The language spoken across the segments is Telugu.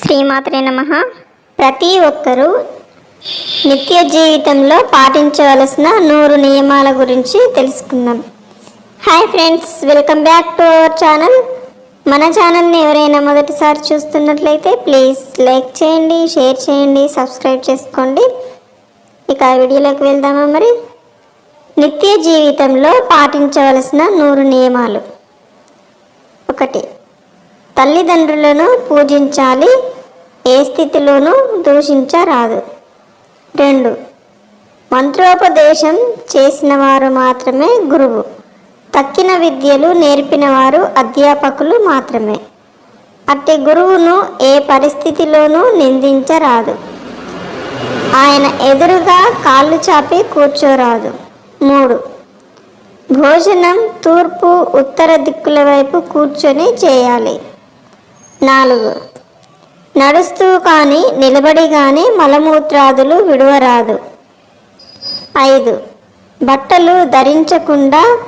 శ్రీమాత్రే నమ. ప్రతి ఒక్కరూ నిత్య జీవితంలో పాటించవలసిన నూరు నియమాల గురించి తెలుసుకుందాం. Hi friends welcome back to our channel. మన ఛానల్ని ఎవరైనా మొదటిసారి చూస్తున్నట్లయితే ప్లీజ్ లైక్ చేయండి షేర్ చేయండి సబ్స్క్రైబ్ చేసుకోండి. ఇక ఆ వీడియోలోకి వెళ్దామా మరి? నిత్య జీవితంలో పాటించవలసిన నూరు నియమాలు. ఒకటి తల్లిదండ్రులను పూజించాలి ఏ స్థితిలోనూ దూషించరాదు. రెండు మంత్రోపదేశం చేసిన వారు మాత్రమే గురువు. తక్కిన విద్యలు నేర్పిన వారు అధ్యాపకులు మాత్రమే. అట్టి గురువును ఏ పరిస్థితిలోనూ నిందించరాదు. ఆయన ఎదురుగా కాళ్ళు చాపి కూర్చోరాదు. మూడు భోజనం తూర్పు ఉత్తర దిక్కుల వైపు కూర్చొని చేయాలి. నాలుగు. నడుస్తూ కానీ నిలబడి కానీ మలమూత్రాదులు విడవరాదు. ఐదు. బట్టలు ధరించకుండా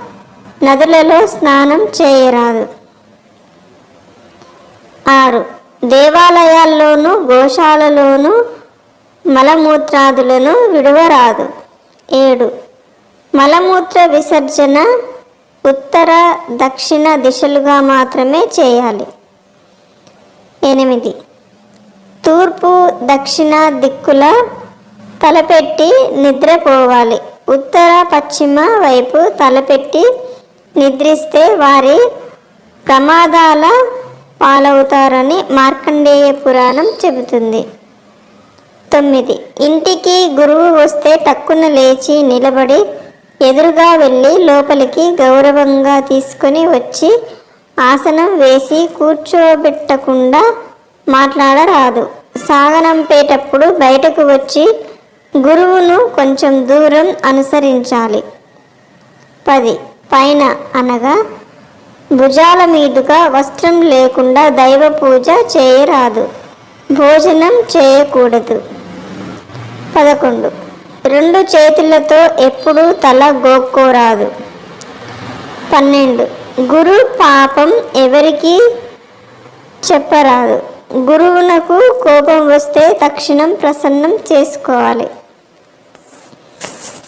నదులలో స్నానం చేయరాదు. ఆరు. దేవాలయాల్లోనూ గోశాలలోనూ మలమూత్రాదులను విడవరాదు. ఏడు. మలమూత్ర విసర్జన ఉత్తర దక్షిణ దిశలుగా మాత్రమే చేయాలి. ఎనిమిది. తూర్పు దక్షిణ దిక్కుల తలపెట్టి నిద్రపోవాలి. ఉత్తర పశ్చిమ వైపు తలపెట్టి నిద్రిస్తే వారి ప్రమాదాల పాలవుతారని మార్కండేయ పురాణం చెబుతుంది. తొమ్మిది. ఇంటికి గురువు వస్తే టక్కున లేచి నిలబడి ఎదురుగా వెళ్ళి లోపలికి గౌరవంగా తీసుకొని వచ్చి ఆసనం వేసి కూర్చోబెట్టకుండా మాట్లాడరాదు. సాగనంపేటప్పుడు బయటకు వచ్చి గురువును కొంచెం దూరం అనుసరించాలి. పది. పైన అనగా భుజాల మీదుగా వస్త్రం లేకుండా దైవ పూజ చేయరాదు. భోజనం చేయకూడదు. పదకొండు. రెండు చేతులతో ఎప్పుడూ తల గోక్కోరాదు. పన్నెండు. గురు పాపం ఎవరికి చెప్పరాదు. గురువునకు కోపం వస్తే తక్షణం ప్రసన్నం చేసుకోవాలి.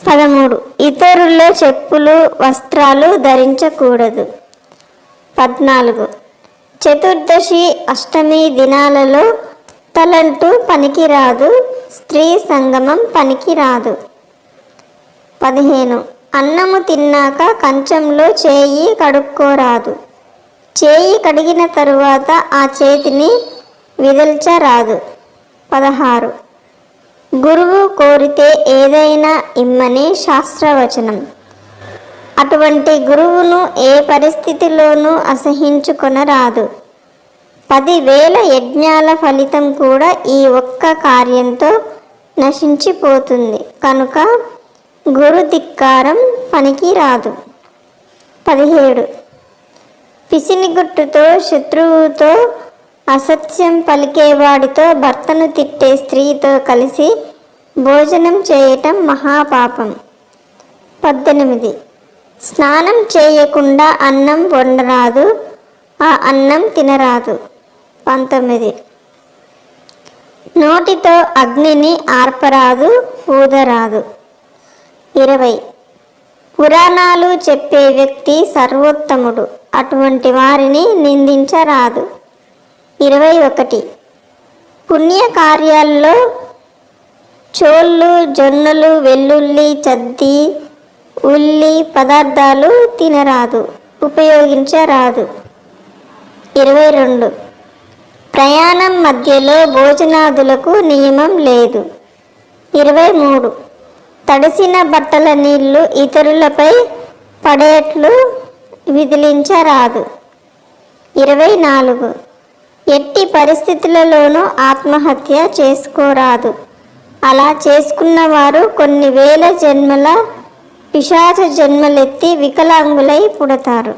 పదమూడు. ఇతరుల్లో చెప్పులు వస్త్రాలు ధరించకూడదు. పద్నాలుగు. చతుర్దశి అష్టమి దినాలలో తలంటూ పనికిరాదు స్త్రీ సంగమం పనికిరాదు. పదిహేను. అన్నము తిన్నాక కంచంలో చేయి కడుక్కోరాదు. చేయి కడిగిన తరువాత ఆ చేతిని విదల్చరాదు. పదహారు. గురువు కోరితే ఏదైనా ఇమ్మని శాస్త్రవచనం. అటువంటి గురువును ఏ పరిస్థితిలోనూ అసహించుకొనరాదు. పదివేల యజ్ఞాల ఫలితం కూడా ఈ ఒక్క కార్యంతో నశించిపోతుంది. కనుక గురుదిక్ ధిక్కారం పనికి రాదు పదిహేడు. పిసినిగుట్టుతో శత్రువుతో అసత్యం పలికేవాడితో భర్తను తిట్టే స్త్రీతో కలిసి భోజనం చేయటం మహాపాపం. పద్దెనిమిది. స్నానం చేయకుండా అన్నం వండరాదు. ఆ అన్నం తినరాదు. పంతొమ్మిది. నోటితో అగ్నిని ఆర్పరాదు ఊదరాదు. ఇరవై. పురాణాలు చెప్పే వ్యక్తి సర్వోత్తముడు. అటువంటి వారిని నిందించరాదు. ఇరవై ఒకటి. పుణ్యకార్యాల్లో చోళ్ళు జొన్నలు వెల్లుల్లి చద్ది ఉల్లి పదార్థాలు తినరాదు ఉపయోగించరాదు. ఇరవై రెండు. ప్రయాణం మధ్యలో భోజనాదులకు నియమం లేదు. ఇరవై మూడు. తడిసిన బట్టల నీళ్ళు ఇతరులపై పడేట్లు విదిలించరాదు. ఇరవై నాలుగు. ఎట్టి పరిస్థితులలోనూ ఆత్మహత్య చేసుకోరాదు. అలా చేసుకున్న వారు కొన్ని వేల జన్మల పిశాచ జన్మలెత్తి వికలాంగులై పుడతారు.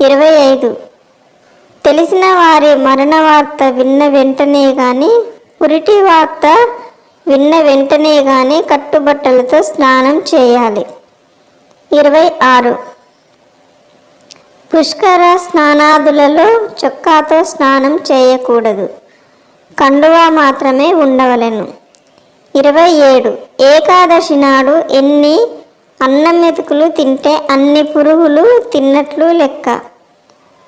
ఇరవై ఐదు. తెలిసిన వారి మరణ వార్త విన్న వెంటనే కానీ పురిటి వార్త విన్న వెంటనే కానీ కట్టుబట్టలతో స్నానం చేయాలి. ఇరవై ఆరు. పుష్కర స్నానాదులలో చొక్కాతో స్నానం చేయకూడదు. కండువా మాత్రమే ఉండవలెను. ఇరవై ఏడు. ఏకాదశి నాడు ఎన్ని అన్నం మెతుకులు తింటే అన్ని పురుగులు తిన్నట్లు లెక్క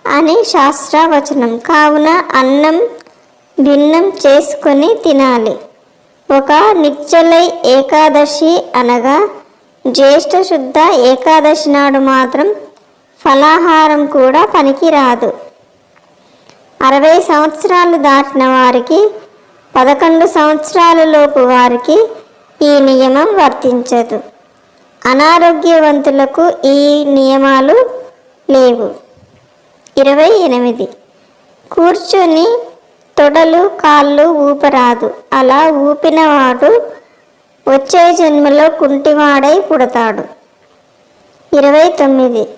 అని శాస్త్రవచనం. కావున అన్నం భిన్నం చేసుకొని తినాలి. ఒక నిత్యలై ఏకాదశి అనగా జ్యేష్ఠ శుద్ధ ఏకాదశి నాడు మాత్రం ఫలాహారం కూడా పనికిరాదు. అరవై సంవత్సరాలు దాటిన వారికి పదకొండు సంవత్సరాలలోపు వారికి ఈ నియమం వర్తించదు. అనారోగ్యవంతులకు ఈ నియమాలు లేవు. ఇరవై ఎనిమిది. కూర్చొని తొడలు కాళ్ళు ఊపరాదు. అలా ఊపినవాడు వచ్చే జన్మలో కుంటివాడై పుడతాడు. ఇరవై తొమ్మిది.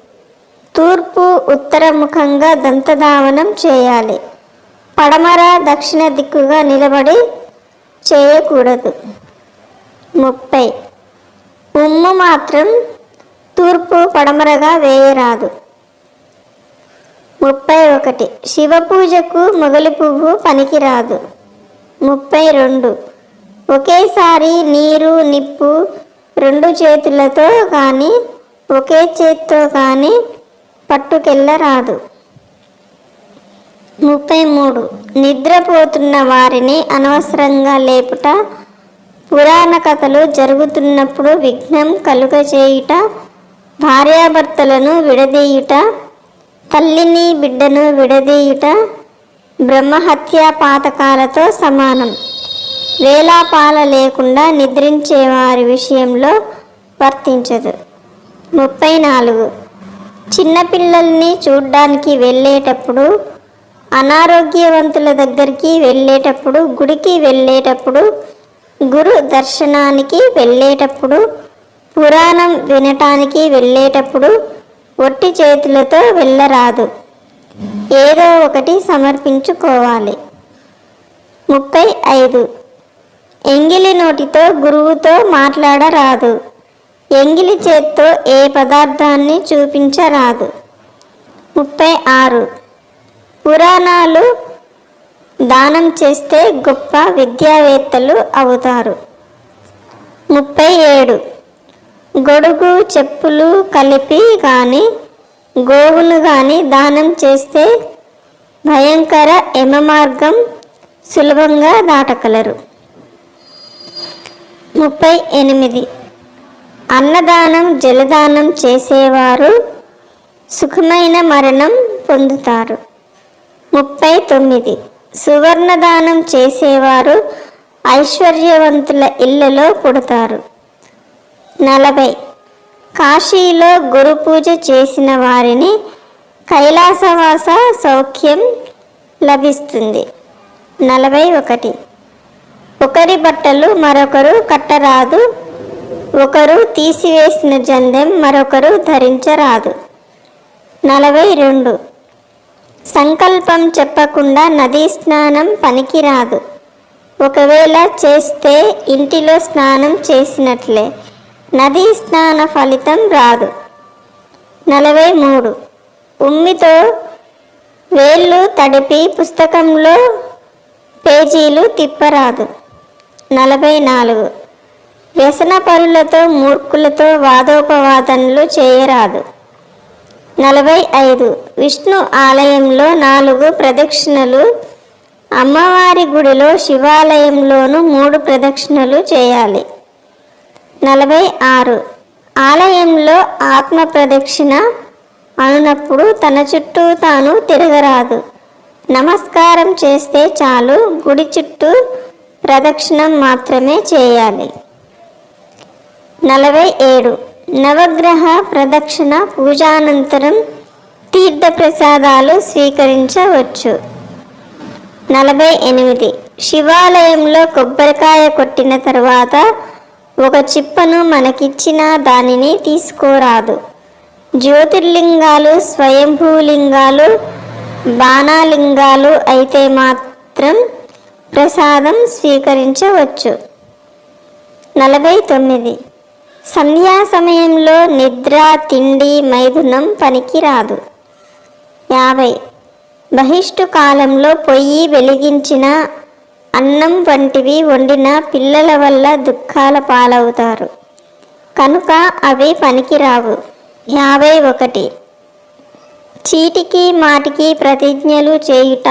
తూర్పు ఉత్తరముఖంగా దంతధావనం చేయాలి. పడమర దక్షిణ దిక్కుగా నిలబడి చేయకూడదు. ముప్పై. ఉమ్ము మాత్రం తూర్పు పడమరగా వేయరాదు. ముప్పై ఒకటి శివ పూజకు మొగలి పువ్వు పనికిరాదు. ముప్పై రెండు ఒకేసారి నీరు నిప్పు రెండు చేతులతో కానీ ఒకే చేత్తో కానీ పట్టుకెళ్ళరాదు. ముప్పై మూడు నిద్రపోతున్న వారిని అనవసరంగా లేపుట పురాణ కథలు జరుగుతున్నప్పుడు విఘ్నం కలుగజేయుట భార్యాభర్తలను విడదీయుట తల్లిని బిడ్డను విడదీయుట బ్రహ్మహత్యా పాతకాలతో సమానం. వేలాపాల లేకుండా నిద్రించే వారి విషయంలో వర్తించదు. ముప్పై నాలుగు. చిన్నపిల్లల్ని చూడ్డానికి వెళ్ళేటప్పుడు అనారోగ్యవంతుల దగ్గరికి వెళ్ళేటప్పుడు గుడికి వెళ్ళేటప్పుడు గురు దర్శనానికి వెళ్ళేటప్పుడు పురాణం వినటానికి వెళ్ళేటప్పుడు ఒట్టి చేతులతో వెళ్ళరాదు. ఏదో ఒకటి సమర్పించుకోవాలి. ముప్పై ఐదు. ఎంగిలి నోటితో గురువుతో మాట్లాడరాదు. ఎంగిలి చేత్తో ఏ పదార్థాన్ని చూపించరాదు. ముప్పై ఆరు. పురాణాలు దానం చేస్తే గొప్ప విద్యావేత్తలు అవుతారు. ముప్పై ఏడు. గొడుగు చెప్పులు కలిపి కానీ గోవును కానీ దానం చేస్తే భయంకర యమ మార్గం సులభంగా దాటగలరు. ముప్పై ఎనిమిది. అన్నదానం జలదానం చేసేవారు సుఖమైన మరణం పొందుతారు. ముప్పై తొమ్మిది. సువర్ణదానం చేసేవారు ఐశ్వర్యవంతుల ఇళ్ళలో పుడతారు. నలభై. కాశీలో గురు పూజ చేసిన వారిని కైలాసవాస సౌఖ్యం లభిస్తుంది. నలభై ఒకటి. ఒకరి బట్టలు మరొకరు కట్టరాదు ఒకరు తీసివేసిన జందెం మరొకరు ధరించరాదు. నలభై రెండు. సంకల్పం చెప్పకుండా నదీ స్నానం పనికిరాదు. ఒకవేళ చేస్తే ఇంటిలో స్నానం చేసినట్లే. నదీ స్నాన ఫలితం రాదు. నలభై మూడు. ఉమ్మితో వేళ్ళు తడిపి పుస్తకంలో పేజీలు తిప్పరాదు. నలభై నాలుగు. వ్యసన పరులతో మూర్ఖులతో వాదోపవాదనలు చేయరాదు. నలభై ఐదు. విష్ణు ఆలయంలో నాలుగు ప్రదక్షిణలు అమ్మవారి గుడిలో శివాలయంలోనూ మూడు ప్రదక్షిణలు చేయాలి. నలభై ఆరు. ఆలయంలో ఆత్మ ప్రదక్షిణ అనునప్పుడు తన చుట్టూ తాను తిరగరాదు. నమస్కారం చేస్తే చాలు గుడి చుట్టూ ప్రదక్షిణం మాత్రమే చేయాలి. నలభై ఏడు. నవగ్రహ ప్రదక్షిణ పూజానంతరం తీర్థప్రసాదాలు స్వీకరించవచ్చు. నలభై ఎనిమిది. శివాలయంలో కొబ్బరికాయ కొట్టిన తర్వాత ఒక చిప్పను మనకిచ్చిన దానిని తీసుకోరాదు. జ్యోతిర్లింగాలు స్వయంభూలింగాలు బాణాలింగాలు అయితే మాత్రం ప్రసాదం స్వీకరించవచ్చు. నలభై తొమ్మిది. సంధ్యా సమయంలో నిద్ర తిండి మైథునం పనికిరాదు. యాభై. బహిష్టు కాలంలో పొయ్యి వెలిగించిన అన్నం వంటివి వండిన పిల్లల వల్ల దుఃఖాల పాలవుతారు. కనుక అవి పనికిరావు. యాభై ఒకటి. చీటికి మాటికి ప్రతిజ్ఞలు చేయుట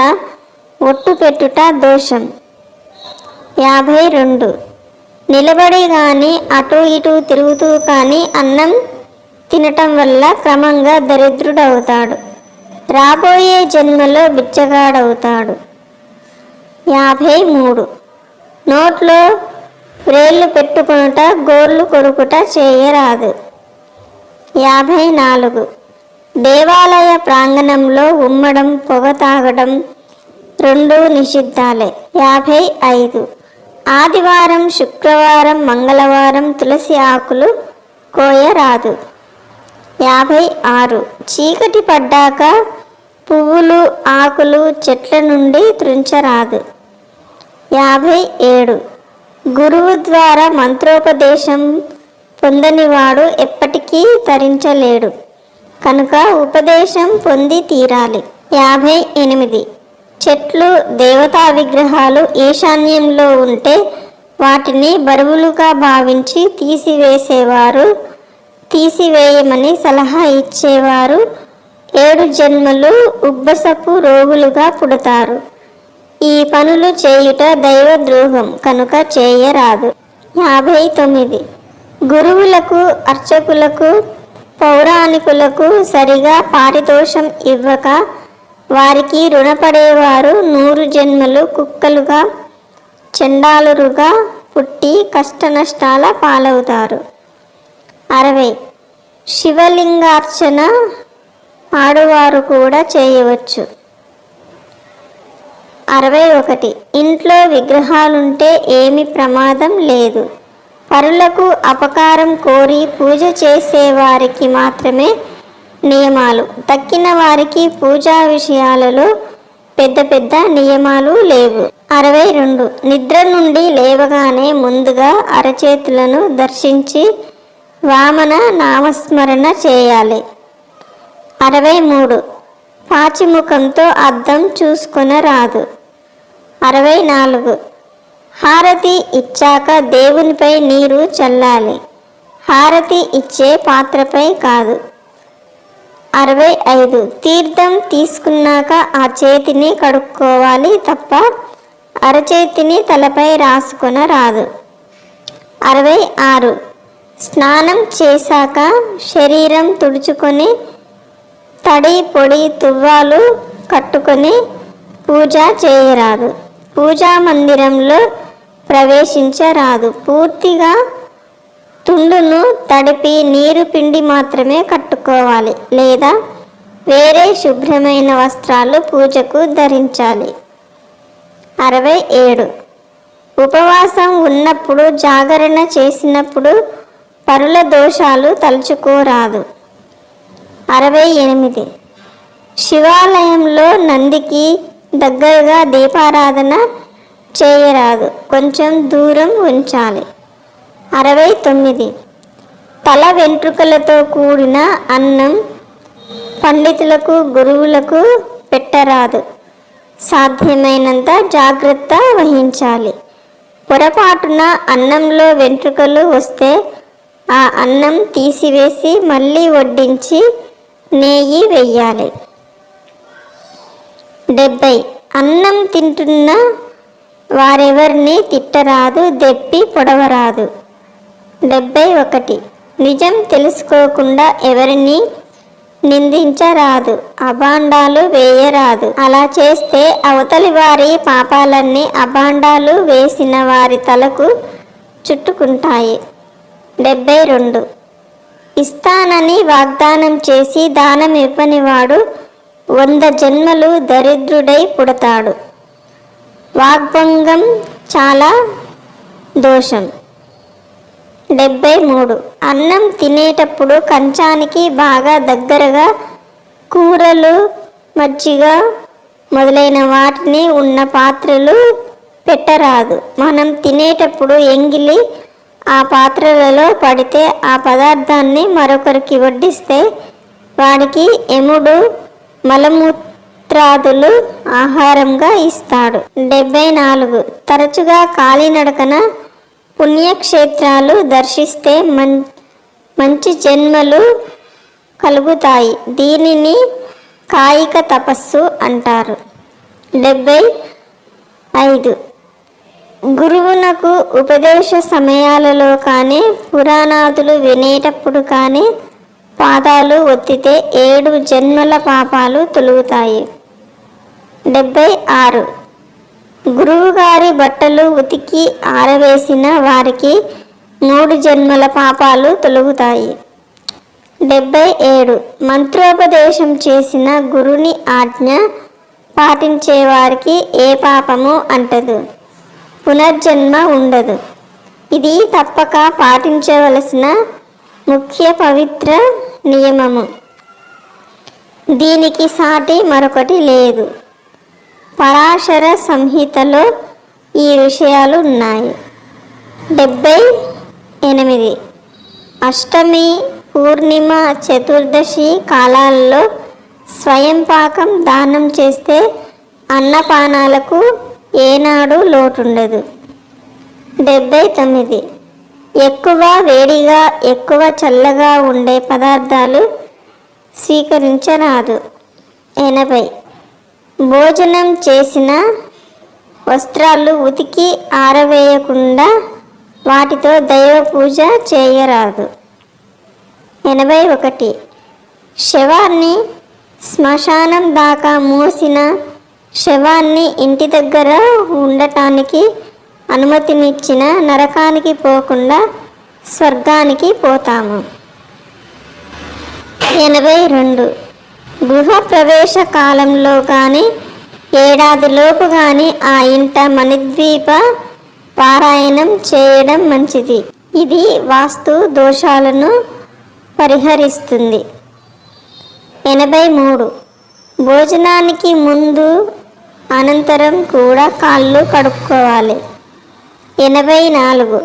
ఒట్టు పెట్టుట దోషం. యాభై రెండు. నిలబడి కానీ అటు ఇటు తిరుగుతూ కానీ అన్నం తినటం వల్ల క్రమంగా దరిద్రుడవుతాడు. రాబోయే జన్మలో బిచ్చగాడవుతాడు. యాభై మూడు నోట్లో వ్రేళ్ళు పెట్టుకునుట గోర్లు కొరుకుట చేయరాదు. యాభై నాలుగు దేవాలయ ప్రాంగణంలో ఉమ్మడం పొగ తాగడం రెండు నిషిద్ధాలే. యాభై ఐదు ఆదివారం శుక్రవారం మంగళవారం తులసి ఆకులు కోయరాదు. యాభై ఆరు చీకటి పడ్డాక పువ్వులు ఆకులు చెట్ల నుండి త్రుంచరాదు యాభై ఏడు. గురువు ద్వారా మంత్రోపదేశం పొందనివాడు ఎప్పటికీ తరించలేడు. కనుక ఉపదేశం పొంది తీరాలి. యాభై ఎనిమిది. చెట్లు దేవతా విగ్రహాలు ఈశాన్యంలో ఉంటే వాటిని బరువులుగా భావించి తీసివేసేవారు తీసివేయమని సలహా ఇచ్చేవారు ఏడు జన్మలు ఉబ్బసపు రోగులుగా పుడతారు. ఈ పనులు చేయుట దైవద్రోహం కనుక చేయరాదు. యాభై తొమ్మిది గురువులకు అర్చకులకు పౌరాణికులకు సరిగా పారితోషం ఇవ్వక వారికి రుణపడేవారు నూరు జన్మలు కుక్కలుగా చెండాలురుగా పుట్టి కష్టనష్టాల పాలవుతారు. అరవై. శివలింగార్చన ఆడవారు కూడా చేయవచ్చు. అరవై ఒకటి. ఇంట్లో విగ్రహాలుంటే ఏమి ప్రమాదం లేదు. పరులకు అపకారం కోరి పూజ చేసేవారికి మాత్రమే నియమాలు. తక్కిన వారికి పూజా విషయాలలో పెద్ద పెద్ద నియమాలు లేవు. అరవై రెండు. నిద్ర నుండి లేవగానే ముందుగా అరచేతులను దర్శించి వామన నామస్మరణ చేయాలి. అరవై మూడు. పాచిముఖంతో అద్దం చూసుకొనరాదు అరవై నాలుగు. హారతి ఇచ్చాక దేవునిపై నీరు చల్లాలి. హారతి ఇచ్చే పాత్రపై కాదు. అరవై ఐదు. తీర్థం తీసుకున్నాక ఆ చేతిని కడుక్కోవాలి తప్ప అరచేతిని తలపై రాసుకున రాదు. అరవై ఆరు. స్నానం చేశాక శరీరం తుడుచుకొని తడి పొడి తువ్వాలు కట్టుకొని పూజ చేయరాదు. పూజా మందిరంలో ప్రవేశించరాదు. పూర్తిగా తుండును తడిపి నీరు పిండి మాత్రమే కట్టుకోవాలి లేదా వేరే శుభ్రమైన వస్త్రాలు పూజకు ధరించాలి. అరవై ఏడు. ఉపవాసం ఉన్నప్పుడు జాగరణ చేసినప్పుడు పరుల దోషాలు తలుచుకోరాదు. అరవై ఎనిమిది. శివాలయంలో నందికి దగ్గరగా దీపారాధన చేయరాదు. కొంచెం దూరం ఉంచాలి. అరవై తొమ్మిది. తల వెంట్రుకలతో కూడిన అన్నం పండితులకు గురువులకు పెట్టరాదు. సాధ్యమైనంత జాగ్రత్త వహించాలి. పొరపాటున అన్నంలో వెంట్రుకలు వస్తే ఆ అన్నం తీసివేసి మళ్ళీ వడ్డించి నెయ్యి వెయ్యాలి. డెబ్బై. అన్నం తింటున్న వారెవరిని తిట్టరాదు దెప్పి పొడవరాదు. డెబ్బై ఒకటి. నిజం తెలుసుకోకుండా ఎవరిని నిందించరాదు అభాండాలు వేయరాదు. అలా చేస్తే అవతలి వారి పాపాలన్నీ అభాండాలు వేసిన వారి తలకు చుట్టుకుంటాయి. డెబ్బై రెండు. ఇస్తానని వాగ్దానం చేసి దానం ఇవ్వనివాడు వంద జన్మలు దరిద్రుడై పుడతాడు. వాగ్భంగం చాలా దోషం. డెబ్బై మూడు. అన్నం తినేటప్పుడు కంచానికి బాగా దగ్గరగా కూరలు మజ్జిగ మొదలైన వాటిని ఉన్న పాత్రలు పెట్టరాదు. మనం తినేటప్పుడు ఎంగిలి ఆ పాత్రలలో పడితే ఆ పదార్థాన్ని మరొకరికి వడ్డిస్తే వాడికి ఎముడు మలమూత్రాదులు ఆహారంగా ఇస్తాడు. డెబ్బై నాలుగు. తరచుగా కాలినడకన పుణ్యక్షేత్రాలు దర్శిస్తే మం మంచి జన్మలు కలుగుతాయి. దీనిని కాయిక తపస్సు అంటారు. డెబ్బై ఐదు. గురువునకు ఉపదేశ సమయాలలో కానీ పురాణాదులు వినేటప్పుడు కానీ పాదాలు ఒత్తితే ఏడు జన్మల పాపాలు తొలుగుతాయి. డెబ్బై ఆరు. గురువుగారి బట్టలు ఉతికి ఆరవేసిన వారికి మూడు జన్మల పాపాలు తొలుగుతాయి. డెబ్బై ఏడు. మంత్రోపదేశం చేసిన గురుని ఆజ్ఞ పాటించేవారికి ఏ పాపము అంటదు. పునర్జన్మ ఉండదు. ఇది తప్పక పాటించవలసిన ముఖ్య పవిత్ర నియమము. దీనికి సాటి మరొకటి లేదు. పరాశర సంహితలో ఈ విషయాలు ఉన్నాయి. డెబ్బై ఎనిమిది. అష్టమి పూర్ణిమ చతుర్దశి కాలాల్లో స్వయం పాకం దానం చేస్తే అన్నపానాలకు ఏనాడు లోటుండదు. డెబ్బై తొమ్మిది. ఎక్కువ వేడిగా ఎక్కువ చల్లగా ఉండే పదార్థాలు స్వీకరించరాదు. ఎనభై. భోజనం చేసిన వస్త్రాలు ఉతికి ఆరవేయకుండా వాటితో దైవ పూజ చేయరాదు. ఎనభై ఒకటి. శవాన్ని శ్మశానం దాకా మోసిన శవాన్ని ఇంటి దగ్గర ఉండటానికి అనుమతినిచ్చిన నరకానికి పోకుండా స్వర్గానికి పోతాము. ఎనభై రెండు. గృహ ప్రవేశ కాలంలో కానీ ఏడాదిలోపు కానీ ఆ ఇంట మణిద్వీప పారాయణం చేయడం మంచిది. ఇది వాస్తు దోషాలను పరిహరిస్తుంది. ఎనభై మూడు. భోజనానికి ముందు అనంతరం కూడా కాళ్ళు కడుక్కోవాలి. ఎనభై నాలుగు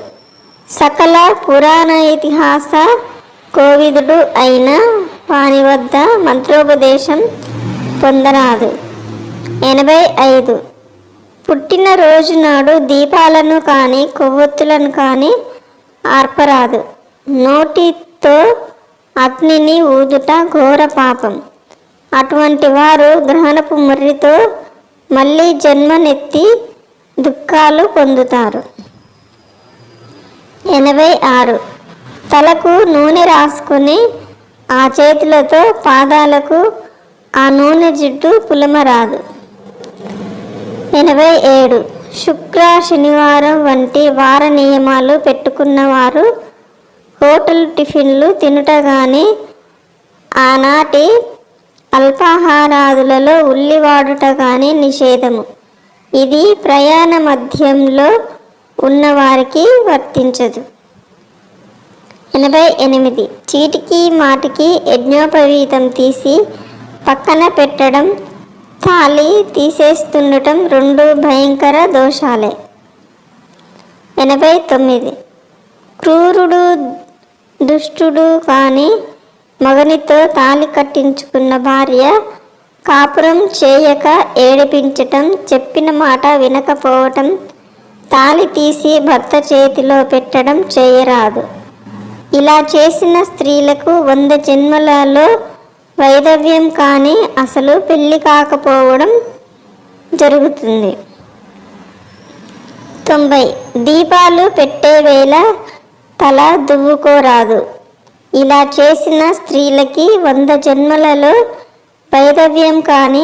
సకల పురాణ ఇతిహాస కోవిదుడు అయిన వాని వద్ద మంత్రోపదేశం పొందరాదు. ఎనభై ఐదు పుట్టినరోజు నాడు దీపాలను కానీ కొవ్వొత్తులను కానీ ఆర్పరాదు. నోటితో అగ్నిని ఊదుట ఘోర పాపం. అటువంటి వారు గ్రహణపు ముర్రితో మళ్ళీ జన్మనెత్తి దుఃఖాలు పొందుతారు. ఎనభై ఆరు. తలకు నూనె రాసుకుని ఆ చేతులతో పాదాలకు ఆ నూనె జిడ్డు పులమరాదు. ఎనభై ఏడు. శుక్ర శనివారం వంటి వార నియమాలు పెట్టుకున్నవారు హోటల్ టిఫిన్లు తినుట కానీ ఆనాటి అల్పాహారాదులలో ఉల్లి వాడుట కానీ నిషేధము. ఇది ప్రయాణ మధ్యంలో ఉన్నవారికి వర్తించదు. ఎనభై ఎనిమిది. చీటికి మాటికి యజ్ఞోపవీతం తీసి పక్కన పెట్టడం తాళి తీసేస్తుండటం రెండు భయంకర దోషాలే. ఎనభై తొమ్మిది. క్రూరుడు దుష్టుడు కానీ మగనితో తాళి కట్టించుకున్న భార్య కాపురం చేయక ఏడిపించటం చెప్పిన మాట వినకపోవటం తాళి తీసి భర్త చేతిలో పెట్టడం చేయరాదు. ఇలా చేసిన స్త్రీలకు వంద జన్మలలో వైధవ్యం కానీ అసలు పెళ్ళి కాకపోవడం జరుగుతుంది. తొంభై. దీపాలు పెట్టే వేళ తల దువ్వుకోరాదు. ఇలా చేసిన స్త్రీలకి వంద జన్మలలో పైదవ్యం కానీ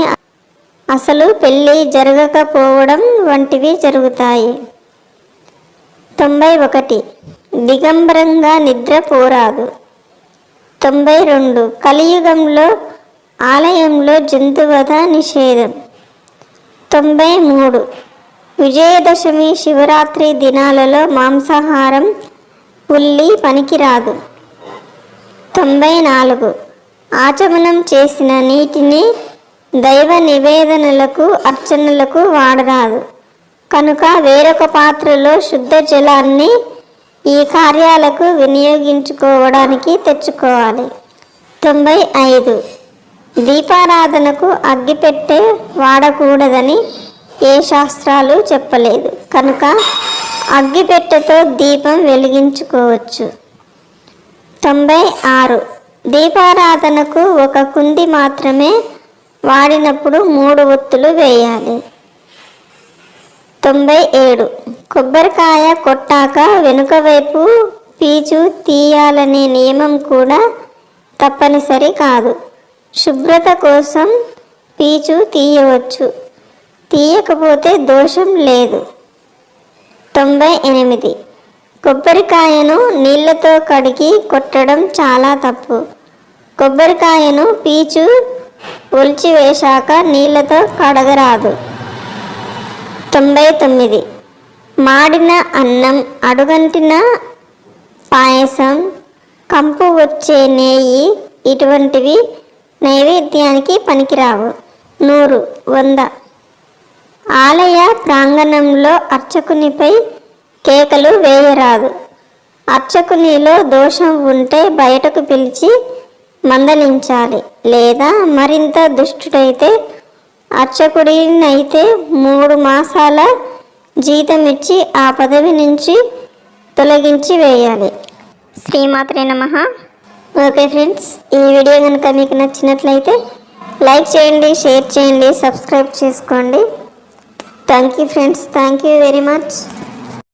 అసలు పెళ్ళి జరగకపోవడం వంటివి జరుగుతాయి. తొంభై ఒకటి. దిగంబరంగా నిద్రపోరాదు తొంభై రెండు. కలియుగంలో ఆలయంలో జంతువధ నిషేధం. తొంభై మూడు. విజయదశమి శివరాత్రి దినాలలో మాంసాహారం ఉల్లి పనికిరాదు. తొంభై నాలుగు ఆచమనం చేసిన నీటిని దైవ నివేదనలకు అర్చనలకు వాడరాదు. కనుక వేరొక పాత్రలో శుద్ధ జలాన్ని ఈ కార్యాలకు వినియోగించుకోవడానికి తెచ్చుకోవాలి. తొంభై ఐదు దీపారాధనకు అగ్గిపెట్టె వాడకూడదని ఏ శాస్త్రాలు చెప్పలేదు. కనుక అగ్గిపెట్టెతో దీపం వెలిగించుకోవచ్చు. తొంభై ఆరు. దీపారాధనకు ఒక కుంది మాత్రమే వాడినప్పుడు మూడు ఒత్తులు వేయాలి. తొంభై ఏడు. కొబ్బరికాయ కొట్టాక వెనుక వైపు పీచు తీయాలనే నియమం కూడా తప్పనిసరి కాదు. శుభ్రత కోసం పీచు తీయవచ్చు. తీయకపోతే దోషం లేదు. తొంభై ఎనిమిది. కొబ్బరికాయను నీళ్ళతో కడిగి కొట్టడం చాలా తప్పు. కొబ్బరికాయను పీచు ఒలిచివేశాక నీళ్ళతో కడగరాదు. తొంభై తొమ్మిది. మాడిన అన్నం అడుగంటిన పాయసం కంపు వచ్చే నెయ్యి ఇటువంటివి నైవేద్యానికి పనికిరావు. నూరు వంద. ఆలయ ప్రాంగణంలో అర్చకునిపై కేకలు వేయరాదు. అర్చకునిలో దోషం ఉంటే బయటకు పిలిచి మందలించాలి. లేదా మరింత దుష్టుడైతే అర్చకుడినైతే మూడు మాసాల జీతం ఇచ్చి ఆ పదవి నుంచి తొలగించి వేయాలి. శ్రీమాత్రే నమ. ఓకే ఫ్రెండ్స్ ఈ వీడియో కనుక మీకు నచ్చినట్లయితే లైక్ చేయండి షేర్ చేయండి సబ్స్క్రైబ్ చేసుకోండి. Thank you friends thank you very much.